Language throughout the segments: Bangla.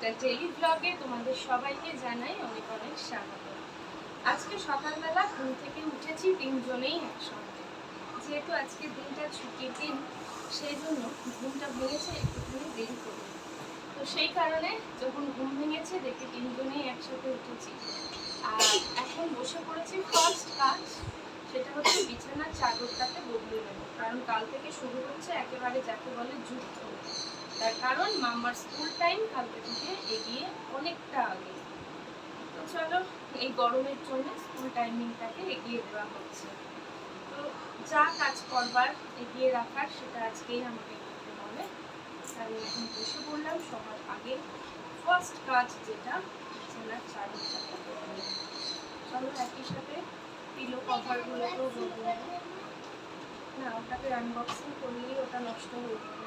একটা ডেইলি ব্লগে তোমাদের সবাইকে জানাই অনেক অনেক স্বাগত। আজকে সকালবেলা ঘুম থেকে উঠেছি তিনজনেই একসঙ্গে। যেহেতু আজকে দিনটা ছুটির দিন, সেই জন্য ঘুমটা ভেঙেছে একটুখানি দেরি করে। তো সেই কারণে যখন ঘুম ভেঙেছে, দেখে তিনজনেই একসাথে উঠেছি। আর এখন বসে পড়েছি ফার্স্ট কাজ, সেটা হচ্ছে বিছানার চাদরটাকে বদলে নেব। কারণ কাল থেকে শুরু হচ্ছে একেবারে যাকে বলে যুদ্ধ। তার কারণ মাম্মার স্কুল টাইম কালকে থেকে এগিয়ে অনেকটা আগে। তো চলো, এই গরমের জন্য স্কুল টাইমিংটাকে এগিয়ে দেওয়া হচ্ছে। তো যা কাজ করবার, এগিয়ে রাখার, সেটা আজকেই আমাকে করতে হবে। আমি এখন বসে পড়লাম সবার আগে। ফার্স্ট কাজ যেটা, বিছানার বদলে চলো একই সাথে পিলো কভারগুলোকেও বদলে নেব। না, ওটাকে আনবক্সিং করলেই ওটা নষ্ট হয়ে যাবে।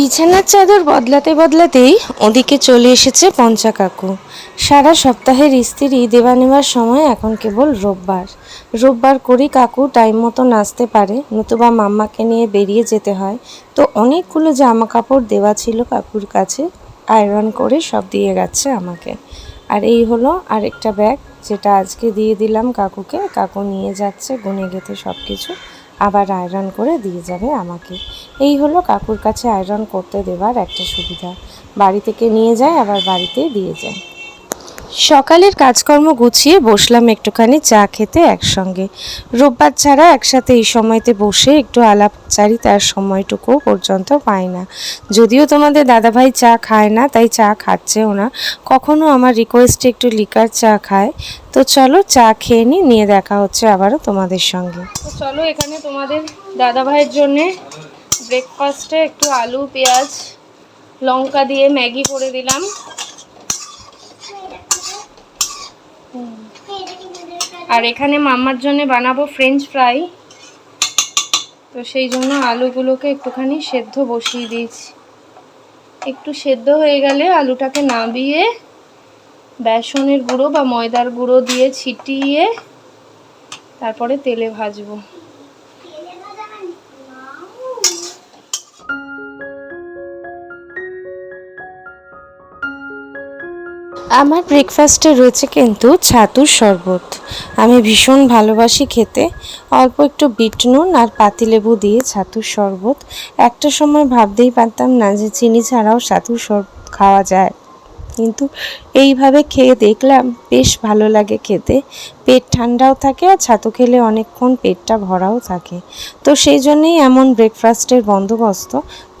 বিছানার চাদর বদলাতে বদলাতেই ওদিকে চলে এসেছে পঞ্চা কাকু। সারা সপ্তাহের স্ত্রী দেওয়া নেওয়ার সময় এখন কেবল রোববার। রোববার করেই কাকু টাইম মতো নাচতে পারে, নতুবা মাম্মাকে নিয়ে বেরিয়ে যেতে হয়। তো অনেকগুলো জামা কাপড় দেওয়া ছিল কাকুর কাছে, আয়রন করে সব দিয়ে গেছে আমাকে। আর এই হলো আরেকটা ব্যাগ, যেটা আজকে দিয়ে দিলাম কাকুকে। কাকু নিয়ে যাচ্ছে, গুনে গেতে সব কিছু আবার আয়রন করে দিয়ে যাবে আমাকে। এই হলো কাকুর কাছে আয়রন করতে দেওয়ার একটা সুবিধা। বাড়ি থেকে নিয়ে যায়, আবার বাড়িতে দিয়ে যায়। সকালের কাজকর্ম গুছিয়ে বসলাম একটুখানি চা খেতে একসঙ্গে। রোববার ছাড়া একসাথে এই সময়তে বসে একটু আলাপচারি তার সময়টুকুও পর্যন্ত পাই না। যদিও তোমাদের দাদাভাই চা খায় না, তাই চা খাচ্ছেও না। কখনো আমার রিকোয়েস্টে একটু লিকার চা খায়। তো চলো চা খেয়ে নিই, নিয়ে দেখা হচ্ছে আবারও তোমাদের সঙ্গে। চলো এখানে তোমাদের দাদাভাইয়ের জন্যে ব্রেকফাস্টে একটু আলু, পেঁয়াজ, লঙ্কা দিয়ে ম্যাগি করে দিলাম। আর এখানে মাম্মার জন্য বানাবো ফ্রেঞ্চ ফ্রাই তো সেই জন্য আলুগুলোকে একটুখানি সেদ্ধ বসিয়ে দিয়েছি। একটু সেদ্ধ হয়ে গেলে আলুটাকে নামিয়ে বেসনের গুঁড়ো বা ময়দার গুঁড়ো দিয়ে ছিটিয়ে তারপরে তেলে ভাজবো। আমার ব্রেকফাস্টে রয়েছে কিন্তু ছাতুর শরবত। আমি ভীষণ ভালোবাসি খেতে। অল্প একটু বিট নুন আর পাতিলেবু দিয়ে ছাতুর শরবত। একটা সময় ভাবতেই পারতাম না যে চিনি ছাড়াও ছাতুর শরবত খাওয়া যায়। কিন্তু এইভাবে খেয়ে দেখলাম বেশ ভালো লাগে খেতে। পেট ঠান্ডাও থাকে আর ছাতু খেলে অনেকক্ষণ পেটটা ভরাও থাকে। তো সেই জন্যেই এমন ব্রেকফাস্টের বন্দোবস্ত।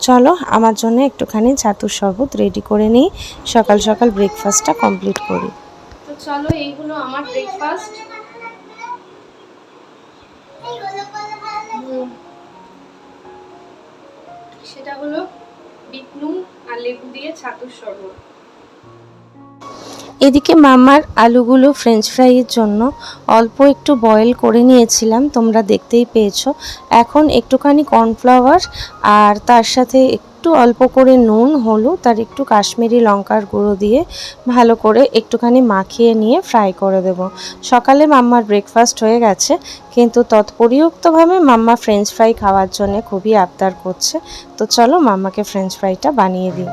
চলো আমার জন্য একটুখানি ছাতুর শরবত রেডি করে নিই। সকাল সকাল ব্রেকফাস্টটা কমপ্লিট করি। তো চলো এই হলো আমার ব্রেকফাস্ট সেটা হলো বিট নুন আর লেবু দিয়ে ছাতুর শরবত। এদিকে মামার আলুগুলো ফ্রেঞ্চ ফ্রাইয়ের জন্য অল্প একটু বয়েল করে নিয়েছিলাম, তোমরা দেখতেই পেয়েছ। এখন একটুখানি কর্নফ্লাওয়ার আর তার সাথে একটু অল্প করে নুন, হলুদ আর একটু কাশ্মীরি লঙ্কার গুঁড়ো দিয়ে ভালো করে একটুখানি মাখিয়ে নিয়ে ফ্রাই করে দেব। সকালে মাম্মার ব্রেকফাস্ট হয়ে গেছে, কিন্তু তৎপরিযুক্তভাবে মাম্মা ফ্রেঞ্চ ফ্রাই খাওয়ার জন্য খুবই আবদার করছে। তো চলো মাম্মাকে ফ্রেঞ্চ ফ্রাইটা বানিয়ে দিই।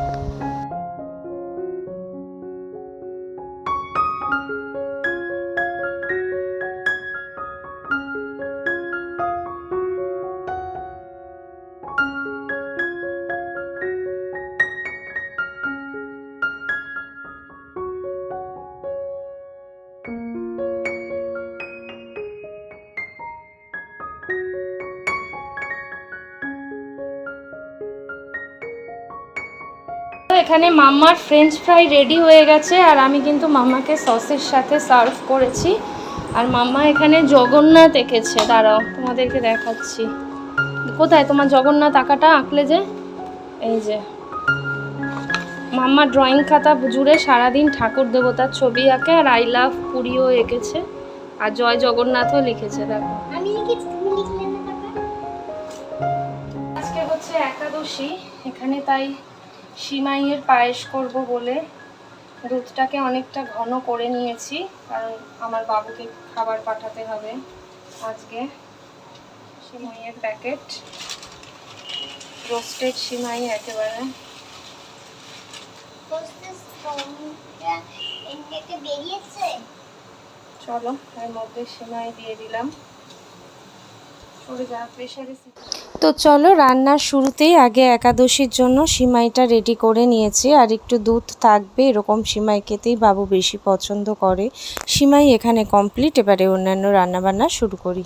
এখানে মাম্মার ফ্রেঞ্চ ফ্রাই রেডি হয়ে গেছে আর আমি কিন্তু মাম্মাকে সসের সাথে সার্ভ করেছি। আর মাম্মা এখানে জগন্নাথ এঁকেছে। দাঁড়াও তোমাদেরকে দেখাচ্ছি। কোথায়? তোমার জগন্নাথ আঁকাটা আঁকলে যে? এই যে। মাম্মা ড্রয়িং খাতা জুড়ে সারাদিন ঠাকুর দেবতার ছবি আঁকে আর আই লাভ পুরীও এঁকেছে। আর জয় জগন্নাথও লিখেছে দেখো। আজকে হচ্ছে একাদশী এখানে তাই সিমাইয়ের পায়েস করব বলে দুধটাকে অনেকটা ঘন করে নিয়েছি কারণ আমার বাবুকে খাবার পাঠাতে হবে আজকে। সিমাইয়ের প্যাকেট রোস্টেড সিমাই একেবারে। চলো এর মধ্যে সিমাই দিয়ে দিলাম। সরে যা প্রেশারে তো চলো, রান্নার শুরুতেই আগে একাদশীর জন্য সিমাইটা রেডি করে নিয়েছি। আর একটু দুধ থাকবে, এরকম সিমাই খেতেই বাবু বেশি পছন্দ করে। সিমাই এখানে কমপ্লিট এবারে অন্যান্য রান্নাবান্না শুরু করি।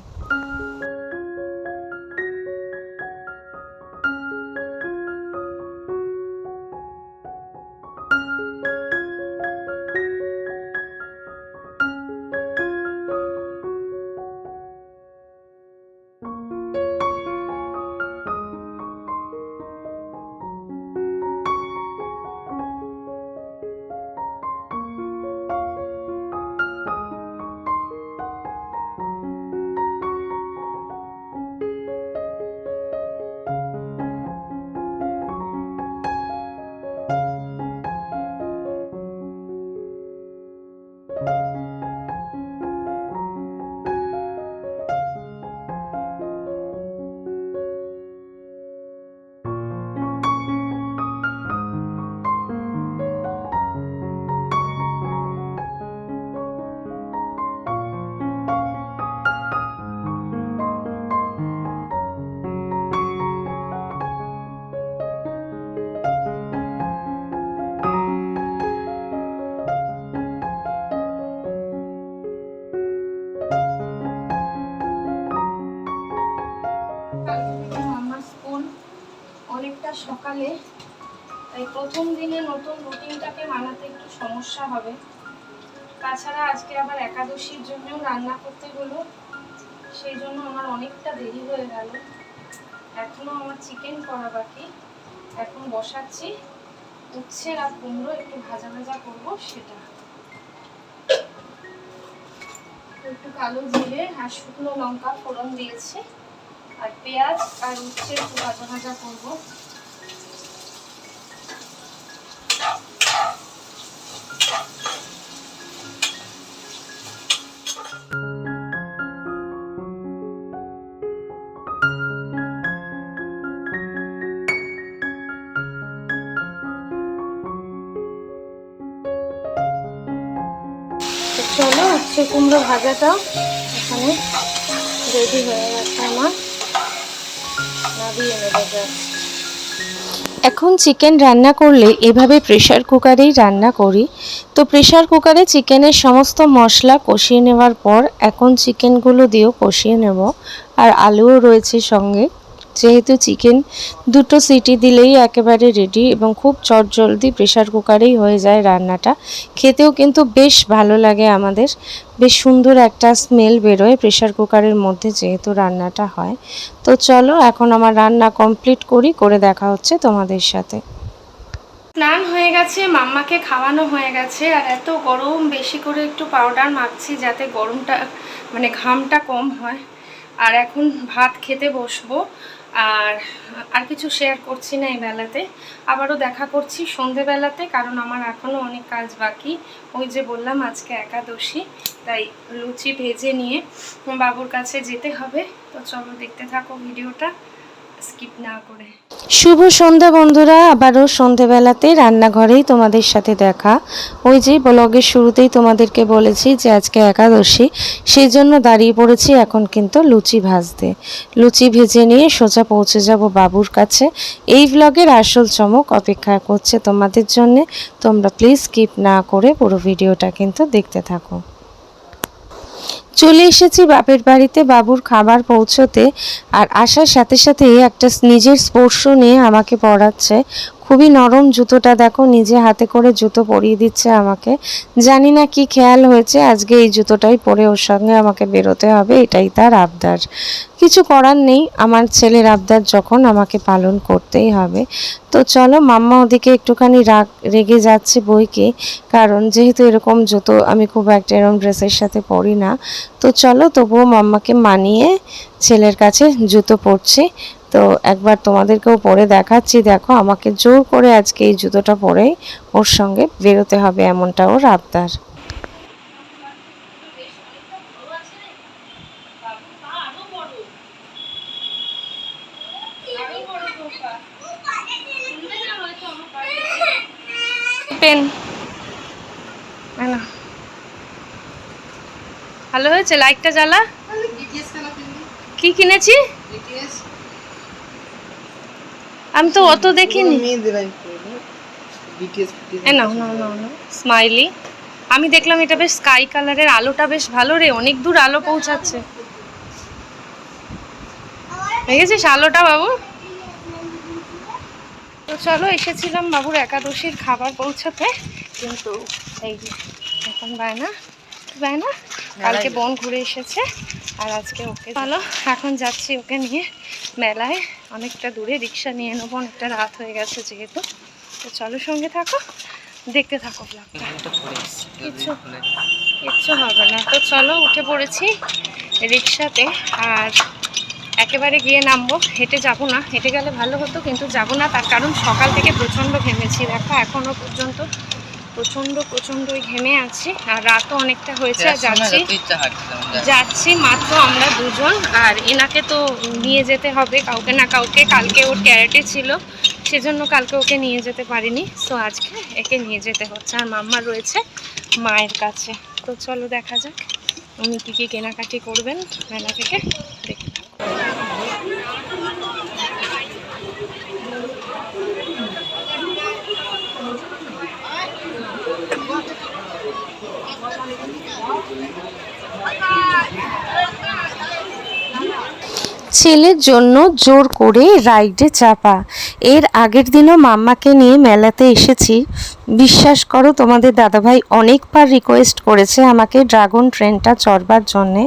প্রথম দিনে নতুন রুটিনটাকে মানাতে একটু সমস্যা হবে। তাছাড়া আজকে আবার একাদশীর জন্যও রান্না করতে হলো। সেই জন্য আমার অনেকটা দেরি হয়ে গেল। এখনও আমার চিকেন করা বাকি। এখন বসাচ্ছি। উচ্ছে আর কুমড়ো একটু ভাজা ভাজা করব সেটা। একটু কালো জিরে আর শুকনো লঙ্কা ফোড়ন দিয়েছি। আর পেঁয়াজ আর উচ্ছে একটু ভাজা ভাজা করব। উচ্ছে কুমড়ো ভাজাটা এখানে রেডি হয়ে গেছে আমার। নাবিয়ে নেব। এখন চিকেন রান্না করলে এভাবে প্রেশার কুকারেই রান্না করি। তো প্রেশার কুকারে চিকেনের সমস্ত মশলা কষিয়ে নেওয়ার পর এখন চিকেনগুলো দিয়েও কষিয়ে নেব। আর আলুও রয়েছে সঙ্গে। যেহেতু চিকেন, দুটো সিটি দিলেই একেবারে রেডি এবং খুব চটজলদি প্রেশার কুকারেই হয়ে যায় রান্নাটা। খেতেও কিন্তু বেশ ভালো লাগে আমাদের। বেশ সুন্দর একটা স্মেল বেরোয় প্রেশার কুকারের মধ্যে যেহেতু রান্নাটা হয়। তো চলো এখন আমার রান্না কমপ্লিট করি, করে দেখা হচ্ছে তোমাদের সাথে। স্নান হয়ে গেছে, মাম্মাকে খাওয়ানো হয়ে গেছে, আর এত গরম, বেশি করে একটু পাউডার মাখছি যাতে গরমটা মানে ঘামটা কম হয়। আর এখন ভাত খেতে বসবো। আর আর কিছু শেয়ার করছি না এই বেলাতে। আবারও দেখা করছি সন্ধেবেলাতে, কারণ আমার এখনও অনেক কাজ বাকি। ওই যে বললাম, আজকে একাদশী, তাই লুচি ভেজে নিয়ে বাবুর কাছে যেতে হবে। তো চলো দেখতে থাকো ভিডিওটা। স্কিপ না করে। শুভ সন্ধ্যা বন্ধুরা, আবারও সন্ধেবেলাতে রান্নাঘরেই তোমাদের সাথে দেখা। ওই যে ব্লগের শুরুতেই তোমাদেরকে বলেছি যে আজকে একাদশী সেই জন্য দাঁড়িয়ে পড়েছি এখন কিন্তু লুচি ভাজতে। লুচি ভেজে নিয়ে সোজা পৌঁছে যাব বাবুর কাছে। এই ব্লগের আসল চমক অপেক্ষা করছে তোমাদের জন্যে। তোমরা প্লিজ স্কিপ না করে পুরো ভিডিওটা কিন্তু দেখতে থাকো। চলে এসেছি বাপের বাড়িতে বাবুর খাবার পৌঁছতে, আর আসার সাথে সাথে একটা নিজের স্পর্শ নিয়ে আমাকে পড়াচ্ছে। খুবই নরম জুতোটা দেখো, নিজে হাতে করে জুতো পরিয়ে দিচ্ছে আমাকে। জানি না কি খেয়াল হয়েছে, আজকে এই জুতোটাই পরে ওর সঙ্গে আমাকে বেরোতে হবে, এটাই তার আবদার। কিছু করার নেই, আমার ছেলের আবদার যখন আমাকে পালন করতেই হবে। তো চলো, মাম্মা ওদিকে একটুখানি রাগ, রেগে যাচ্ছে বইকে, কারণ যেহেতু এরকম জুতো আমি খুব একটা এরকম ড্রেসের সাথে পরি না। তো চলো, তবুও মাম্মাকে মানিয়ে ছেলের কাছে জুতো পরছি। তো একবার তোমাদেরকেও পরে দেখাচ্ছি। দেখো আমাকে জোর করে আজকে এই জুতোটা পরেই ওর সঙ্গে বেরোতে হবে এমনটা ওর আবদার। পেন। ভালো হয়েছে? লাইটটা জ্বালা। কি কিনেছি? আমি তো অত দেখিনি। এ নাও নাও নাও নাও স্মাইলি আমি দেখলাম এটা বেশ স্কাই কালারের আলোটা বেশ ভালো রে অনেক দূর আলো পৌঁছাচ্ছে। দেখেছিস আলোটা বাবু? তো চলো এসেছিলাম বাবুর একাদশীর খাবার পৌঁছাতে। কিন্তু এই যে এখন বায়না বায়না কালকে বোন ঘুরে এসেছে আর আজকে ওকে চলো এখন যাচ্ছি ওকে নিয়ে মেলায়। অনেকটা দূরে রিক্সা নিয়ে নেব অনেকটা রাত হয়ে গেছে যেহেতু। তো চলো সঙ্গে থাকো দেখতে থাকো ব্লগটা কিচ্ছু কিচ্ছু হবে না। তো চলো উঠে পড়েছি রিক্সাতে আর একেবারে গিয়ে নামবো। হেঁটে যাব না হেঁটে গেলে ভালো হতো কিন্তু যাব না তার কারণ সকাল থেকে প্রচণ্ড ঘেমেছি। দেখো এখনও পর্যন্ত প্রচণ্ড প্রচণ্ডই ঘেমে আছি আর রাতও অনেকটা হয়েছে আর যাচ্ছি। যাচ্ছি মাত্র আমরা দুজন আর এনাকে তো নিয়ে যেতে হবে কাউকে না কাউকে কালকে ওর ক্যারেটে ছিল সেজন্য কালকে ওকে নিয়ে যেতে পারিনি। সো আজকে একে নিয়ে যেতে হচ্ছে আর মাম্মা রয়েছে মায়ের কাছে। তো চলো দেখা যাক উনি কী কী কেনাকাটি করবেন মেলা থেকে দেখে। ছেলের জন্য জোর করে রাইডে চাপা। এর আগের দিনও মাম্মাকে নিয়ে মেলাতে এসেছি। বিশ্বাস করো, তোমাদের দাদাভাই অনেকবার রিকোয়েস্ট করেছে আমাকে ড্রাগন ট্রেনটা চড়বার জন্যে।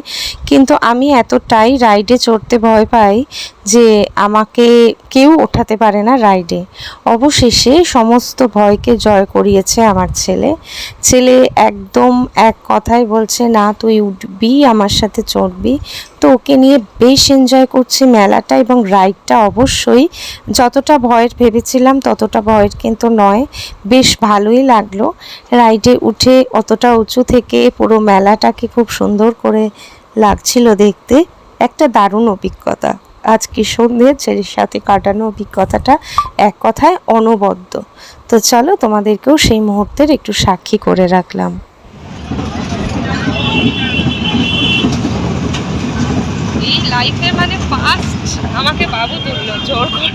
কিন্তু আমি এতটাই রাইডে চড়তে ভয় পাই যে আমাকে কেউ ওঠাতে পারে না রাইডে। অবশেষে সমস্ত ভয়কে জয় করিয়েছে আমার ছেলে। ছেলে একদম এক কথায় বলছে, না, তুই উঠবি, আমার সাথে চড়বি। তো ওকে নিয়ে বেশ এনজয় করছি মেলাটা এবং রাইডটা অবশ্যই। যতটা ভয়ের ভেবেছিলাম ততটা ভয়ের কিন্তু নয়, বেশ ভালোই লাগল। রাইডে উঠে অতটা উঁচু থেকে পুরো মেলাটাকে খুব সুন্দর করে লাগছিল দেখতে। একটা দারুণ অভিজ্ঞতা। আজকে সন্ধ্যে ছেলের সাথে কাটানো অভিজ্ঞতাটা এক কথায় অনবদ্য। তো চলো তোমাদেরকেও সেই মুহূর্তের একটু সাক্ষী করে রাখলাম। লাইফে মানে ফার্স্ট আমাকে বাবু তুললো জোর করে।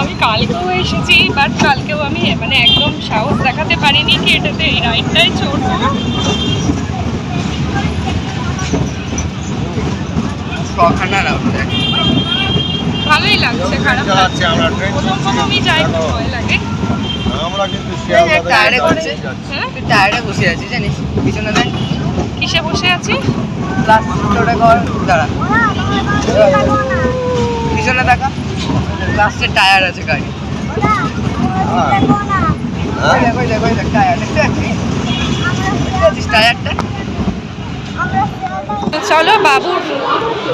আমি কালকেও এসেছি বাট কালকেও আমি মানে একদম সাহস দেখাতে পারিনি কি এটাতে এই রাইডটাই চড়বো ভালোই লাগছে খারাপ লাগছে। প্রথম যাই একটু ভয় লাগে। আমরা কিন্তু টায়ারে করছে হ্যাঁ? তুই টায়ারে বসে আছিস জানিস? পিছনে দেখ। কিসে বসে আছি লাস্ট ওটা কর দাঁড়া। পিছনে দেখা। লাস্টে টায়ার আছে গাড়ি। টায়ারটা তো চলো বাবুর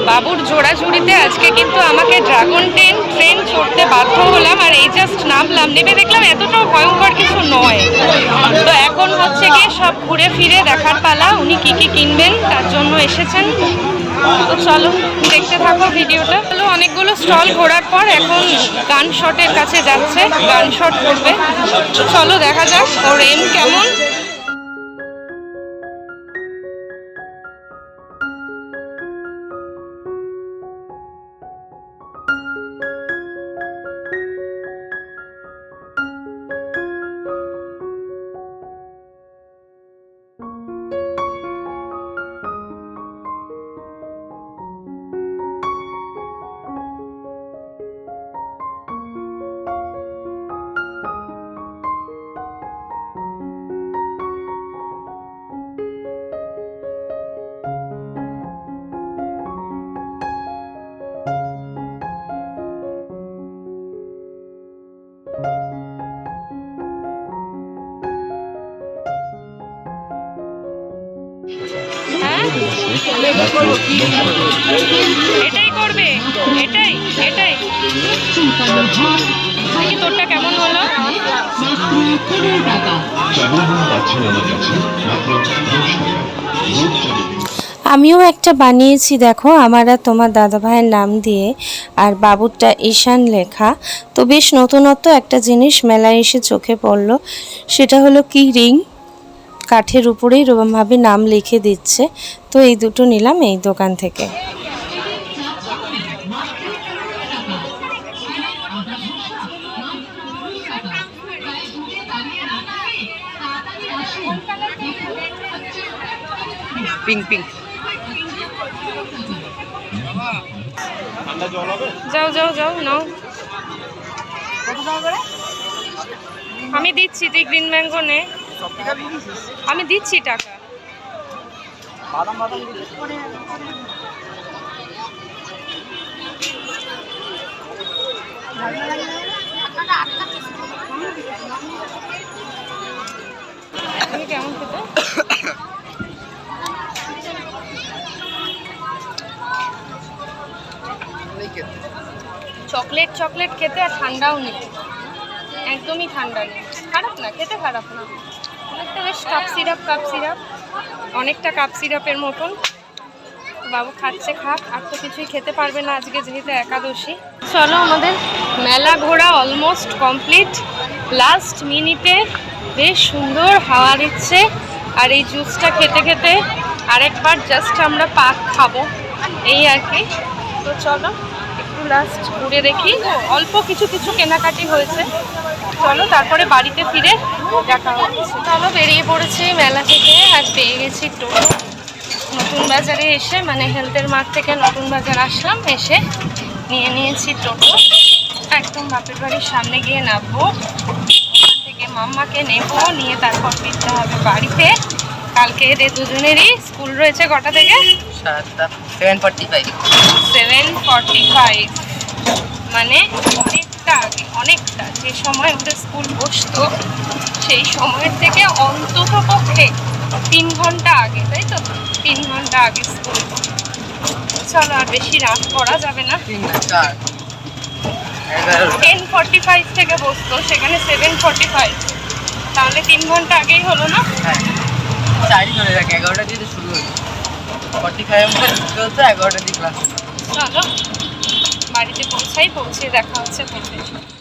বাবুর জোড়াজুড়িতে আজকে কিন্তু আমাকে ড্রাগন ট্রেন ট্রেন চড়তে বাধ্য হলাম আর এই জাস্ট নামলাম। নেমে দেখলাম এতটাও ভয়ঙ্কর কিছু নয়। তো এখন হচ্ছে গিয়ে সব ঘুরে ফিরে দেখার পালা, উনি কি কি কিনবেন, তার জন্য এসেছেন। তো চলো, দেখতে থাকো ভিডিওটা। চলো, অনেকগুলো স্টল ঘোরার পর এখন গান শটের কাছে যাচ্ছে গান শট করবে চলো, দেখা যাক, ওর এম কেমন। এটাই করবে, এটাই এটাই। তোরটা কেমন হলো? আমিও একটা বানিয়েছি, দেখো, আমার আর তোমার দাদা ভাইয়ের নাম দিয়ে, আর বাবুরটা ঈশান লেখা। তো বেশ নতুনত্ব একটা জিনিস মেলায় এসে চোখে পড়ল, সেটা হলো কি রিং? কাঠের উপরেই রকমভাবে নাম লিখে দিচ্ছে। তো এই দুটো নিলাম এই দোকান থেকে। পিঙ্ক পিঙ্ক যাও যাও যাও নাও। আমি দিচ্ছি তুই গ্রিন ম্যাঙ্গো নে। আমি দিচ্ছি টাকা। কেমন চকলেট চকলেট খেতে আর ঠান্ডাও নেই। একদমই ঠান্ডা নেই। খারাপ না, খেতে খারাপ না। অনেকটা বেশ কাপ সিরাপ কাপ সিরাপ অনেকটা কাপ সিরাপের মতন। বাবু খাচ্ছে, খাক, আর তো কিছুই খেতে পারবে না আজকে যেহেতু একাদশী। চলো আমাদের মেলা ঘোরা অলমোস্ট কমপ্লিট লাস্ট মিনিটে বেশ সুন্দর হাওয়া দিচ্ছে। আর এই জুসটা খেতে খেতে আরেকবার জাস্ট আমরা পাক খাব। এই আর কি। তো চলো, একটু লাস্ট ঘুরে দেখি। অল্প কিছু কিছু কেনাকাটি হয়েছে। চলো, তারপরে বাড়িতে ফিরে দেখা হচ্ছে। চলো বেরিয়ে পড়েছি মেলা থেকে আর পেয়ে গেছি টোটো। নতুন বাজারে এসে মানে হেলথের মাঠ থেকে নতুন বাজার আসলাম এসে নিয়ে নিয়েছি টোটো। একদম বাপের বাড়ির সামনে গিয়ে নামবো। ওখান থেকে মাম্মাকে নেব নিয়ে তারপর ফিরতে হবে বাড়িতে। কালকে এদের দুজনেরই স্কুল রয়েছে কটা থেকে? Seven forty five seven forty five মানে অনেকটা আগে অনেকটা। যে সময় ওদের স্কুল বসতো। সেই সময়ের থেকে অন্তত পক্ষে তিন ঘণ্টা আগে তাই তো? তিন ঘণ্টা আগে স্কুল চলো আর বেশি রাত করা যাবে না। টেন ফর্টি ফাইভ থেকে বসতো সেখানে সেভেন ফর্টি ফাইভ তাহলে তিন ঘণ্টা আগেই হলো না? হ্যাঁ। চারই ধরে রাখ এগারোটা দিয়ে শুরু হলো ফর্টি ফাইভ মধ্যে ঢুকতে হতো এগারোটা দিয়ে ক্লাস চলো বাড়িতে পৌঁছাই পৌঁছে দেখা হচ্ছে পরে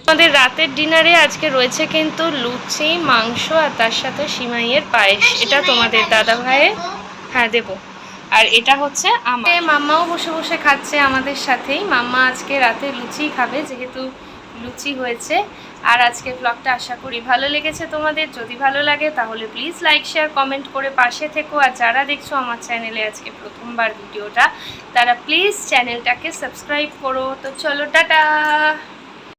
আমাদের রাতের ডিনারে আজকে রয়েছে কিন্তু লুচি মাংস আর তার সাথে সিমাইয়ের পায়েস। এটা তোমাদের দাদা ভাইয়ের? হ্যাঁ দেবো। আর এটা হচ্ছে আমার। মাম্মাও বসে বসে খাচ্ছে আমাদের সাথেই। মাম্মা আজকে রাতে লুচি খাবে যেহেতু লুচি হয়েছে। আর আজকে ব্লগটা আশা করি ভালো লেগেছে তোমাদের। যদি ভালো লাগে তাহলে প্লিজ লাইক শেয়ার কমেন্ট করে পাশে থেকো। আর যারা দেখছ আমার চ্যানেলে আজকে প্রথমবার ভিডিওটা তারা প্লিজ চ্যানেলটাকে সাবস্ক্রাইব করো। তো চলো টাটা!